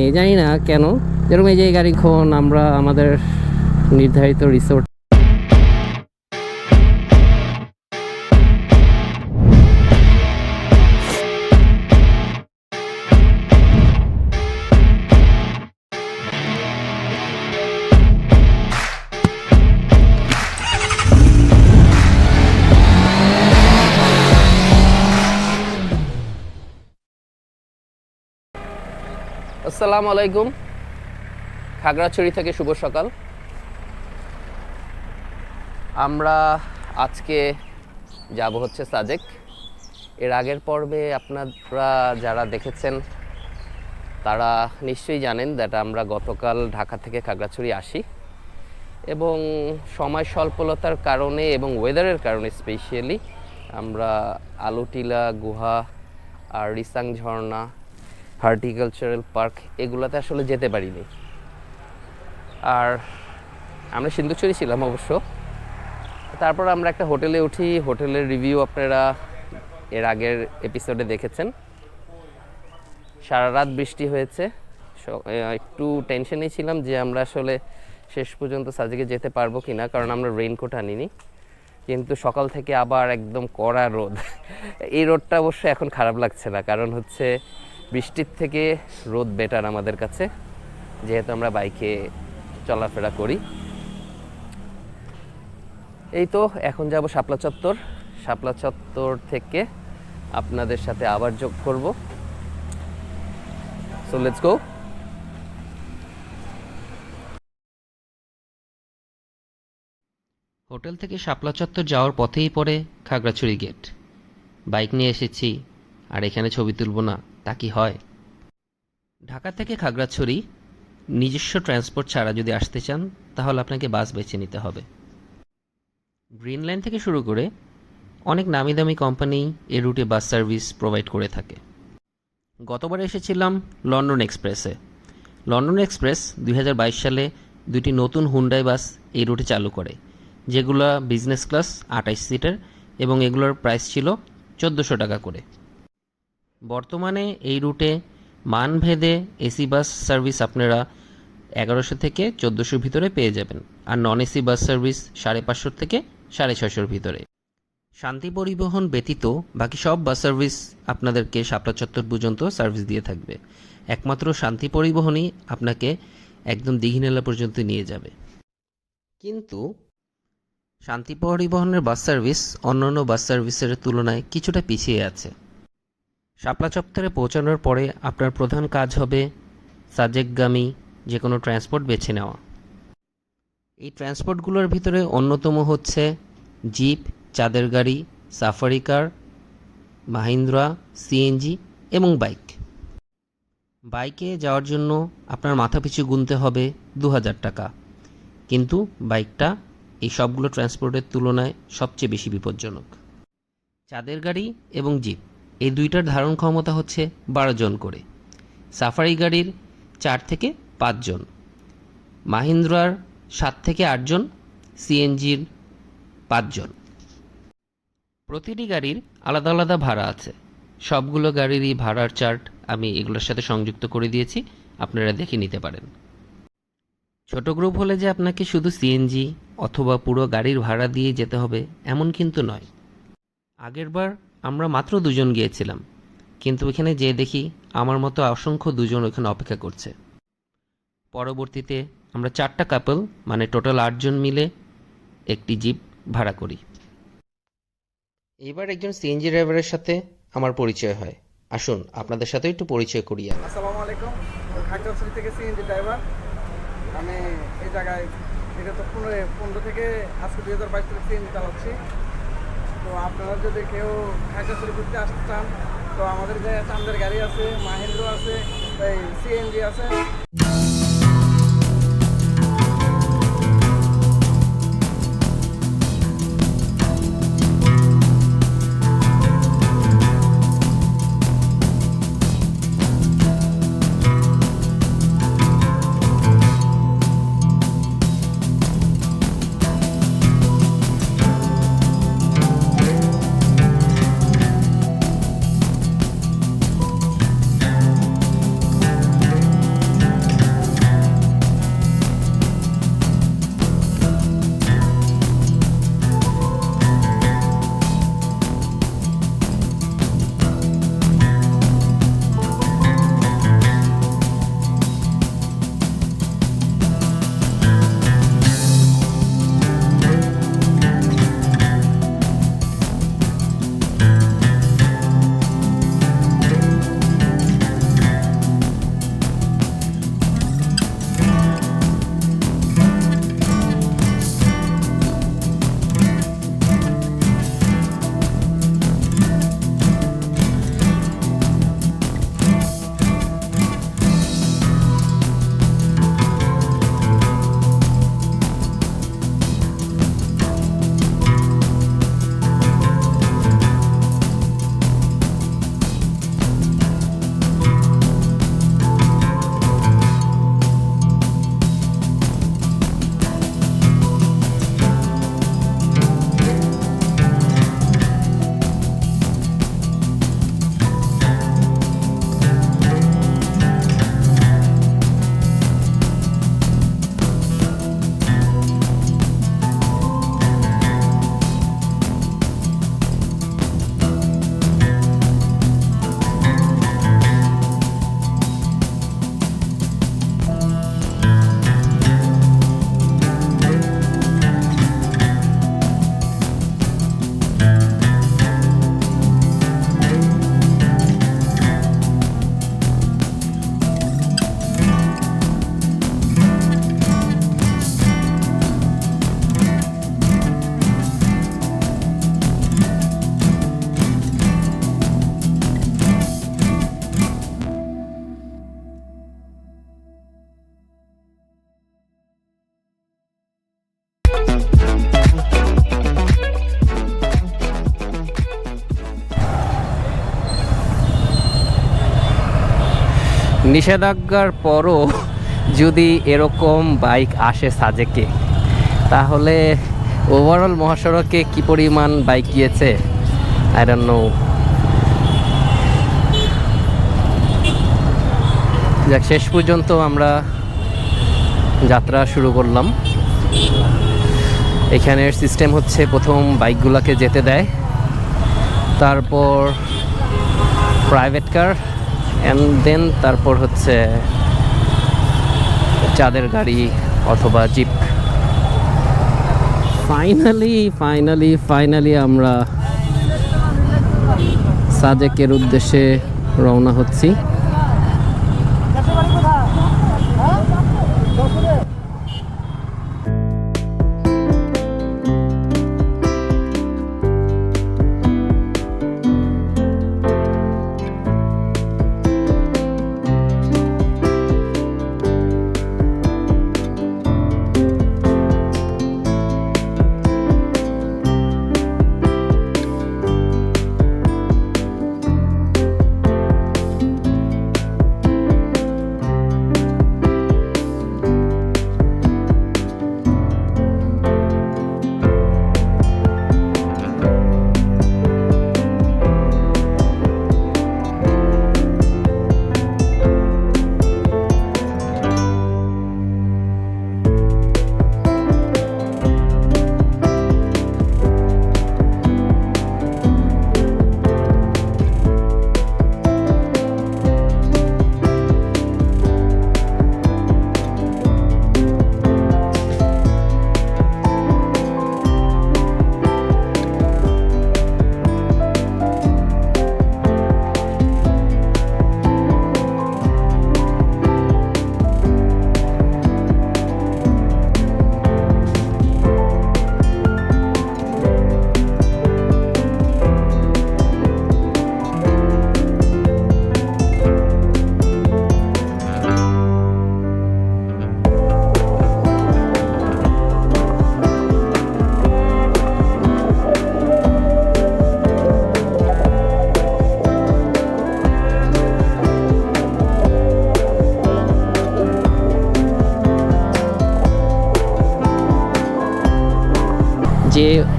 নেই জানি না কেন। যেরকম এই যে গাড়ি খন আমরা আমাদের নির্ধারিত রিসোর্ট আসসালামু আলাইকুম। খাগড়াছড়ি থেকে শুভ সকাল। আমরা আজকে যাব হচ্ছে সাজেক। এর আগের পর্বে আপনারা যারা দেখেছেন, তারা নিশ্চয়ই জানেন দ্যাট আমরা গতকাল ঢাকা থেকে খাগড়াছড়ি আসি। এবং সময় স্বল্পলতার কারণে এবং ওয়েদারের কারণে স্পেশালি আমরা আলুটিলা, গুহা আর রিসাং ঝর্ণা হর্টিকালচারাল পার্ক এগুলোতে আসলে যেতে পারিনি। আর আমরা সিন্ধুচুরি ছিলাম অবশ্য। তারপর আমরা একটা হোটেলে উঠি, হোটেলের রিভিউ আপনারা এর আগের এপিসোডে দেখেছেন। সারা রাত বৃষ্টি হয়েছে একটু টেনশনেই ছিলাম যে আমরা আসলে শেষ পর্যন্ত সাজেকে যেতে পারব কি না কারণ আমরা রেইনকোট আনিনি। কিন্তু সকাল থেকে আবার একদম কড়া রোদ। এই রোদটা অবশ্য এখন খারাপ লাগছে না, কারণ হচ্ছে বৃষ্টির থেকে রোদ বেটার আমাদের কাছে, যেহেতু আমরা বাইকে চলাফেরা করি। এই তো, এখন যাব শাপলা চত্বর। শাপলা চত্বর থেকে আপনাদের সাথে আবার যোগ করব। সো লেটস গো হোটেল থেকে শাপলা চত্বর যাওয়ার পথেই পড়ে খাগড়াছড়ি গেট বাইক নিয়ে এসেছি, আর এখানে ছবি তুলব না। তা কি হয়? ঢাকা থেকে খাগড়াছড়ি নিজস্ব ট্রান্সপোর্ট ছাড়া যদি আসতে চান, তাহলে আপনাকে বাস বেছে নিতে হবে। গ্রিন লাইন থেকে শুরু করে অনেক নামি দামি কোম্পানি এ রুটে বাস সার্ভিস প্রোভাইড করে থাকে। গতবার এসেছিলাম লন্ডন এক্সপ্রেসে। লন্ডন এক্সপ্রেস দুই হাজার বাইশ সালে দুটি নতুন হুন্ডাই বাস এই রুটে চালু করে, যেগুলো বিজনেস ক্লাস আঠাইশ সিটের এবং এগুলোর প্রাইস ছিল চোদ্দোশো টাকা করে। বর্তমানে এই রুটে মানভেদে এসি বাস সার্ভিস আপনারা এগারোশো থেকে চোদ্দোশোর ভিতরে পেয়ে যাবেন আর নন এসি বাস সার্ভিস সাড়ে পাঁচশোর থেকে সাড়ে ছশোর ভিতরে। শান্তি পরিবহন ব্যতীত বাকি সব বাস সার্ভিস আপনাদেরকে শাপলা চত্বর পর্যন্ত সার্ভিস দিয়ে থাকবে। একমাত্র শান্তি পরিবহনই আপনাকে একদম দীঘিনালা পর্যন্ত নিয়ে যাবে। কিন্তু শান্তি পরিবহনের বাস সার্ভিস অন্যান্য বাস সার্ভিসের তুলনায় কিছুটা পিছিয়ে আছে। শাপলা চত্বরে পৌঁছানোর পরে আপনার প্রধান কাজ হবে সাজেকগামী যে কোনো ট্রান্সপোর্ট বেছে নেওয়া। এই ট্রান্সপোর্টগুলোর ভিতরে অন্যতম হচ্ছে জিপ, চাঁদের গাড়ি, সাফারি কার, মাহিন্দ্রা, সিএনজি এবং বাইক। বাইকে যাওয়ার জন্য আপনার মাথাপিছু গুনতে হবে দু হাজার টাকা। কিন্তু বাইকটা এই সবগুলো ট্রান্সপোর্টের তুলনায় সবচেয়ে বেশি বিপজ্জনক। চাঁদের গাড়ি এবং জিপ। এই দুইটার ধারণ ক্ষমতা হচ্ছে বারো জন করে। সাফারি গাড়ির চার থেকে পাঁচজন মাহিন্দ্রার সাত থেকে আটজন সিএনজির পাঁচজন প্রতিটি গাড়ির আলাদা আলাদা ভাড়া আছে। সবগুলো গাড়িরই ভাড়ার চার্ট আমি এগুলোর সাথে সংযুক্ত করে দিয়েছি, আপনারা দেখে নিতে পারেন। ছোট গ্রুপ হলে যে আপনাকে শুধু সিএনজি অথবা পুরো গাড়ির ভাড়া দিয়ে যেতে হবে, এমন কিন্তু নয়। আগেরবার আমরা মাত্র দুজন গিয়েছিলাম কিন্তু এখানে যে দেখি আমার মতো অসংখ্য দুজন ওখানে অপেক্ষা করছে। পরবর্তীতে আমরা চারটা কাপল মানে টোটাল আটজন মিলে একটি জিপ ভাড়া করি। এবার একজন সিএনজি ড্রাইভারের সাথে আমার পরিচয় হয়। আসুন আপনাদের সাথে একটু পরিচয় করিয়ে আনি। আসসালামু আলাইকুম খাগড়াছড়ি থেকে সিএনজি ড্রাইভার আমি এই জায়গায় বিগত পনেরো পনেরো থেকে আজকে দুই হাজার বাইশ থেকে সিএনজি চালাচ্ছি। তো আপনারা যদি কেউ খাগড়াছড়ি ঘুরতে আসতে চান, তো আমাদের যে চান্দের গাড়ি আছে, মাহেন্দ্র আছে, এই সিএনজি আছে। নিষেধাজ্ঞার পরও যদি এরকম বাইক আসে সাজেকে, তাহলে ওভারঅল মহাসড়কে কি পরিমাণ বাইক গিয়েছে? আই নো যাক, শেষ পর্যন্ত আমরা যাত্রা শুরু করলাম। এখানের সিস্টেম হচ্ছে প্রথম বাইকগুলোকে যেতে দেয়। তারপর প্রাইভেট কার অ্যান্ড দেন তারপর হচ্ছে চাঁদের গাড়ি অথবা জিপ। ফাইনালি ফাইনালি ফাইনালি আমরা সাজেকের উদ্দেশ্যে রওনা হচ্ছি।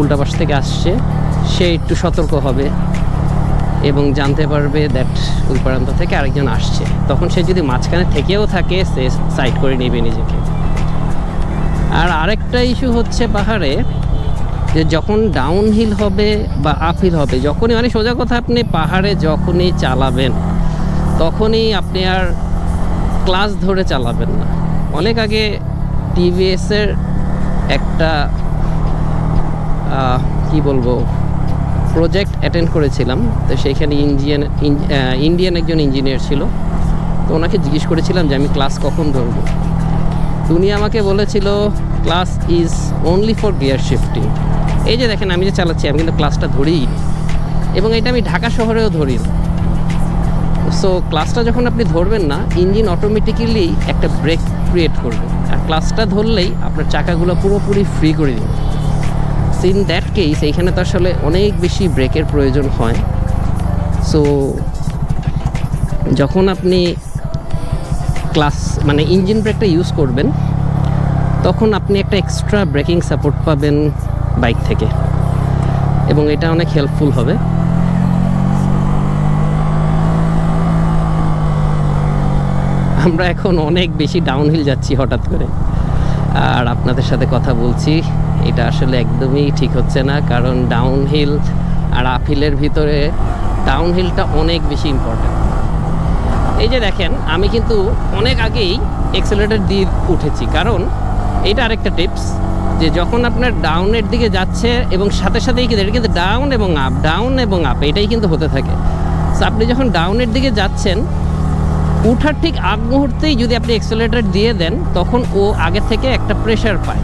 উল্টা পাশ থেকে আসছে, সে একটু সতর্ক হবে এবং জানতে পারবে দ্যাট ওই প্রান্ত থেকে আরেকজন আসছে। তখন সে যদি মাঝখানে থেকেও থাকে, সে সাইড করে নেবে নিজেকে। আর আরেকটা ইস্যু হচ্ছে পাহাড়ে, যে যখন ডাউন হিল হবে বা আপ হিল হবে, যখনই মানে সোজা কথা, আপনি পাহাড়ে যখনই চালাবেন, তখনই আপনি আর ক্লাস ধরে চালাবেন না। অনেক আগে টিভিএসের একটা কি বলব প্রজেক্ট অ্যাটেন্ড করেছিলাম। তো সেইখানে ইঞ্জিয়ান ইন্ডিয়ান একজন ইঞ্জিনিয়ার ছিল। তো ওনাকে জিজ্ঞেস করেছিলাম যে, আমি ক্লাস কখন ধরবো? উনি আমাকে বলেছিল clutch is only for gear shifting এই যে দেখেন, আমি যে চালাচ্ছি, আমি কিন্তু ক্লাসটা ধরিই। এবং এটা আমি ঢাকা শহরেও ধরি সো ক্লাসটা যখন আপনি ধরবেন না ইঞ্জিন অটোমেটিক্যালি একটা ব্রেক ক্রিয়েট করবে। আর ক্লাসটা ধরলেই আপনার চাকাগুলো পুরোপুরি ফ্রি করে দেবে। ইন দ্যাট কেস, এইখানে তো আসলে অনেক বেশি ব্রেকের প্রয়োজন হয়। সো যখন আপনি ক্লাস মানে ইঞ্জিন ব্রেকটা ইউজ করবেন, তখন আপনি একটা এক্সট্রা ব্রেকিং সাপোর্ট পাবেন বাইক থেকে। এবং এটা অনেক হেল্পফুল হবে। আমরা এখন অনেক বেশি ডাউনহিল যাচ্ছি হঠাৎ করে। আর আপনাদের সাথে কথা বলছি। এটা আসলে একদমই ঠিক হচ্ছে না, কারণ ডাউনহিল আর আপহিলের ভিতরে ডাউনহিলটা অনেক বেশি ইম্পর্ট্যান্ট এই যে দেখেন, আমি কিন্তু অনেক আগেই এক্সেলেটার দিয়ে উঠেছি, কারণ এটা আরেকটা টিপস যে যখন আপনার ডাউনের দিকে যাচ্ছে এবং সাথে সাথেই কিন্তু এটা কিন্তু ডাউন এবং আপ ডাউন এবং আপ এটাই কিন্তু হতে থাকে। সো আপনি যখন ডাউনের দিকে যাচ্ছেন, উঠার ঠিক আগ মুহূর্তেই যদি আপনি এক্সেলেটার দিয়ে দেন, তখন ও আগে থেকে একটা প্রেশার পায়।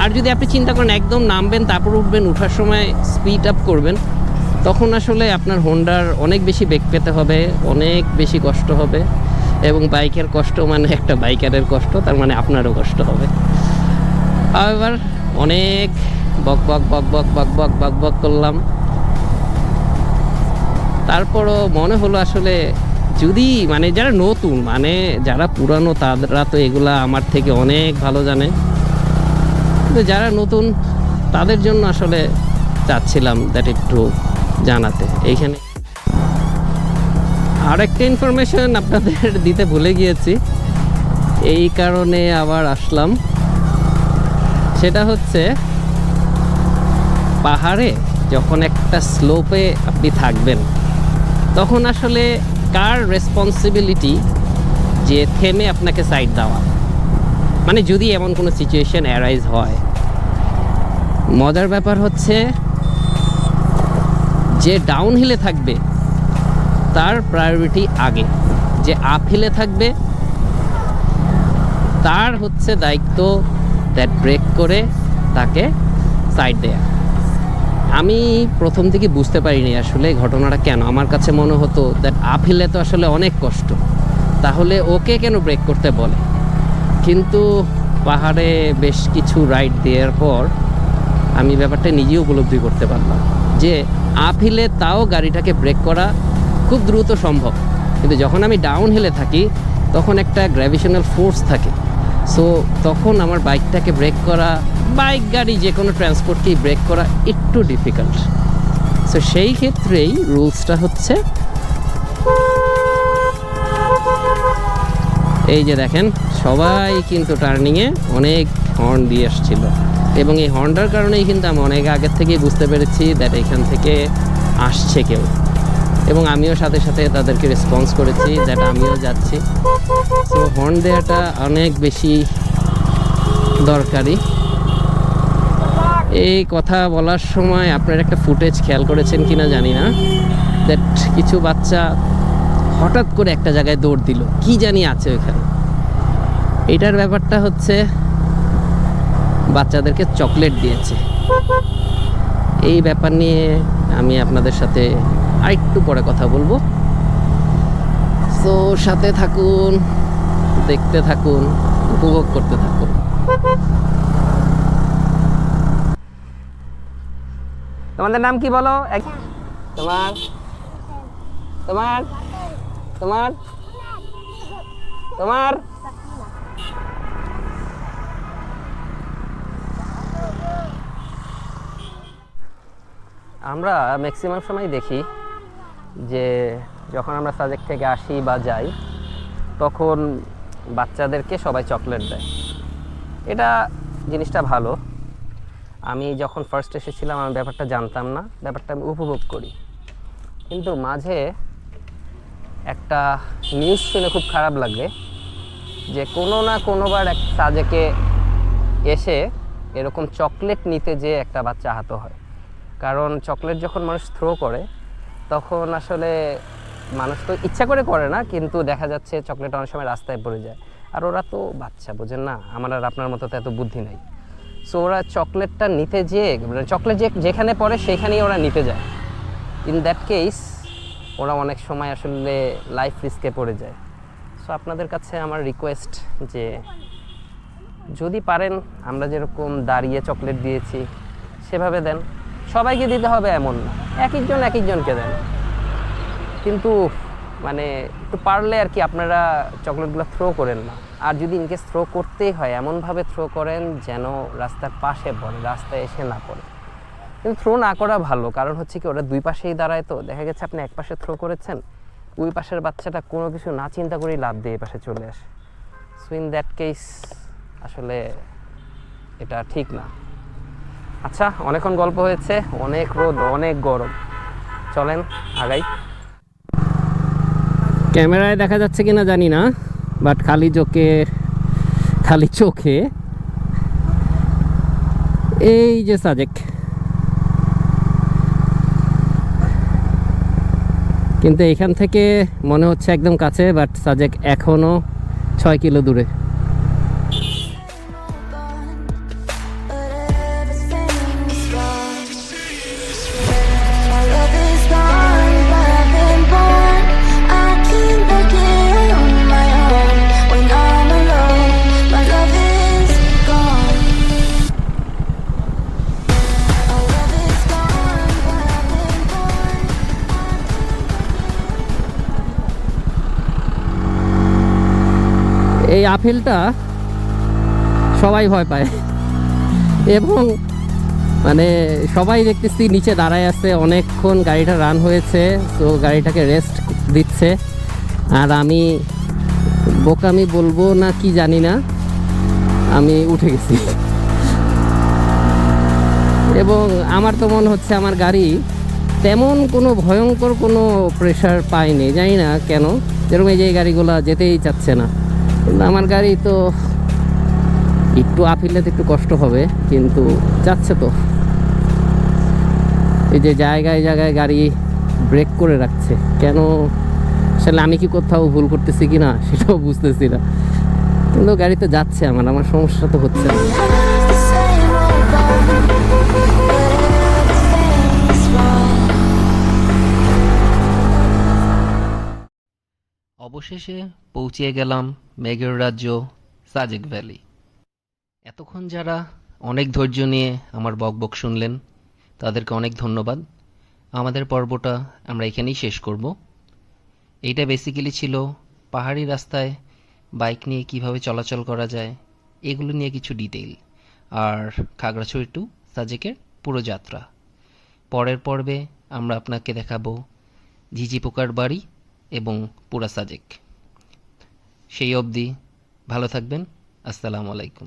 আর যদি আপনি চিন্তা করেন একদম নামবেন, তারপর উঠবেন, উঠার সময় স্পিড আপ করবেন, তখন আসলে আপনার হোন্ডার অনেক বেশি বেগ পেতে হবে, অনেক বেশি কষ্ট হবে এবং বাইকের কষ্ট মানে একটা বাইকারের কষ্ট, তার মানে আপনারও কষ্ট হবে। এবার অনেক বক বক বক বক বক বক বক বক করলাম। তারপরও মনে হলো আসলে যদি মানে যারা নতুন মানে যারা পুরানো, তারা তো এগুলা আমার থেকে অনেক ভালো জানে। যারা নতুন, তাদের জন্য আসলে চাচ্ছিলাম দ্যাট একটু জানাতে। এইখানে আরেকটা ইনফরমেশন আপনাদের দিতে ভুলে গিয়েছি। এই কারণে আবার আসলাম। সেটা হচ্ছে, পাহাড়ে যখন একটা স্লোপে আপনি থাকবেন, তখন আসলে কার রেসপন্সিবিলিটি যে থেমে আপনাকে সাইড দেওয়া? মানে যদি এমন কোনো সিচুয়েশন অ্যারাইজ হয়, মজার ব্যাপার হচ্ছে যে ডাউন হিলে থাকবে, তার প্রায়োরিটি আগে। যে আপ হিলে থাকবে, তার হচ্ছে দায়িত্ব দ্যাট ব্রেক করে তাকে সাইড দেয়া। আমি প্রথম থেকে বুঝতে পারিনি আসলে ঘটনাটা কেন। আমার কাছে মনে হতো দ্যাট আপ হিলে তো আসলে অনেক কষ্ট। তাহলে ওকে কেন ব্রেক করতে বলে? কিন্তু পাহাড়ে বেশ কিছু রাইড দেওয়ার পর আমি ব্যাপারটা নিজেই উপলব্ধি করতে পারলাম যে আপ হিলে তাও গাড়িটাকে ব্রেক করা খুব দ্রুত সম্ভব। কিন্তু যখন আমি ডাউন হিলে থাকি, তখন একটা গ্র্যাভিশনাল ফোর্স থাকে। সো তখন আমার বাইকটাকে ব্রেক করা বাইক গাড়ি যে কোনো ট্রান্সপোর্টকেই ব্রেক করা একটু ডিফিকাল্ট সো সেই ক্ষেত্রেই রুলসটা হচ্ছে এই যে দেখেন, সবাই কিন্তু টার্নিংয়ে অনেক হর্ন দিয়ে আসছিল। এবং এই হর্নটার কারণেই কিন্তু আমি অনেক আগের থেকেই বুঝতে পেরেছি দ্যাট এখান থেকে আসছে কেউ। এবং আমিও সাথে সাথে তাদেরকে রেসপন্স করেছি দ্যাট আমিও যাচ্ছি। সো হর্ন দেওয়াটা অনেক বেশি দরকারি। এই কথা বলার সময় আপনার একটা ফুটেজ খেয়াল করেছেন কিনা জানি না। দ্যাট কিছু বাচ্চা হঠাৎ করে একটা জায়গায় দৌড় দিল। কি জানি আছে ওখানে এটার ব্যাপারটা হচ্ছে, বাচ্চাদেরকে চকলেট দিয়েছে। এই ব্যাপার নিয়ে আমি আপনাদের সাথে আরেকটু পরে কথা বলব। তো সাথে থাকুন, দেখতে থাকুন, উপভোগ করতে থাকুন। তোমাদের নাম কি বলো? তোমার তোমার তোমার? তোমার? আমরা ম্যাক্সিমাম সময় দেখি যে যখন আমরা সাজেক থেকে আসি বা যাই, তখন বাচ্চাদেরকে সবাই চকলেট দেয়। এটা জিনিসটা ভালো। আমি যখন ফার্স্ট এসেছিলাম, আমি ব্যাপারটা জানতাম না, ব্যাপারটা আমি উপভোগ করি। কিন্তু মাঝে একটা নিউজ শুনে খুব খারাপ লাগে যে কোনো না কোনোবার এক সাজেকে এসে এরকম চকলেট নিতে যে একটা বাচ্চা আহত হয়। কারণ চকলেট যখন মানুষ থ্রো করে, তখন আসলে মানুষ তো ইচ্ছা করে করে না, কিন্তু দেখা যাচ্ছে চকলেট অনেক সময় রাস্তায় পড়ে যায়। আর ওরা তো বাচ্চা, বোঝেন না? আমার আর আপনার মতো তো এত বুদ্ধি নাই। সো ওরা চকলেটটা নিতে যেয়ে মানে চকলেট যে, যেখানে পড়ে, সেখানেই ওরা নিতে যায়। ইন দ্যাট কেস ওরা অনেক সময় আসলে লাইফ রিস্কে পড়ে যায়। সো আপনাদের কাছে আমার রিকোয়েস্ট যে যদি পারেন, আমরা যেরকম দাঁড়িয়ে চকলেট দিয়েছি, সেভাবে দেন। সবাইকে দিতে হবে এমন না। এক একজন এক একজনকে দেন। কিন্তু মানে একটু পারলে আর কি আপনারা চকলেটগুলো থ্রো করেন না। আর যদি ইনকেস থ্রো করতেই হয়, এমনভাবে থ্রো করেন যেন রাস্তার পাশে পড়ে, রাস্তায় এসে না পড়ে। কিন্তু থ্রো না করা ভালো। কারণ হচ্ছে কি, ওরা দুই পাশেই দাঁড়ায় তো। দেখা গেছে আপনি এক পাশে থ্রো করেছেন, ওই পাশের বাচ্চাটা কোনো কিছু না চিন্তা করেই লাভ দিয়ে পাশে চলে আসে। সো ইন দ্যাট কেস আসলে এটা ঠিক না। আচ্ছা অনেকক্ষণ গল্প হয়েছে, অনেক রোদ, অনেক গরম। চলেন, আগাই। ক্যামেরায় দেখা যাচ্ছে কিনা জানি না বাট খালি চোখে খালি চোখে। এই যে সাজেক। কিন্তু এখান থেকে মনে হচ্ছে একদম কাছে বাট সাজেক এখনও ছয় কিলো দূরে। এই সবাই ভয় পায়। এবং মানে সবাই দেখতেছি নিচে দাঁড়ায় আছে, অনেকক্ষণ গাড়িটা রান হয়েছে, তো গাড়িটাকে রেস্ট দিচ্ছে। আর আমি বোকামি বলব না কি জানি না, আমি উঠে গেছি। এবং আমার তো মনে হচ্ছে আমার গাড়ি তেমন কোনো ভয়ঙ্কর কোনো প্রেশার পায়নি, জানি না কেন। যেরকম এই যে গাড়িগুলো যেতেই চাচ্ছে না। কিন্তু আমার গাড়ি তো একটু আপিলে তো একটু কষ্ট হবে, কিন্তু যাচ্ছে তো। এই যে জায়গায় জায়গায় গাড়ি ব্রেক করে রাখছে, কেন? আসলে আমি কি কোথাও ভুল করতেছি কি না সেটাও বুঝতেছি না। কিন্তু গাড়ি তো যাচ্ছে আমার আমার সমস্যা তো হচ্ছে না. অবশেষে পৌঁছে গেলাম মেঘের রাজ্য, সাজেক ভ্যালি। এতক্ষণ যারা অনেক ধৈর্য নিয়ে আমার বকবক শুনলেন, তাদেরকে অনেক ধন্যবাদ। আমাদের পর্বটা আমরা এখানেই শেষ করব। এইটা বেসিক্যালি ছিল পাহাড়ি রাস্তায় বাইক নিয়ে কীভাবে চলাচল করা যায়, এগুলো নিয়ে কিছু ডিটেইল আর খাগড়াছড়ি টু সাজেকের পুরো যাত্রা। পরের পর্বে আমরা আপনাকে দেখাবো ঝিঝি পোকার বাড়ি এবং পুরা সাজেক। সেই অবধি ভালো থাকবেন। আসসালামু আলাইকুম।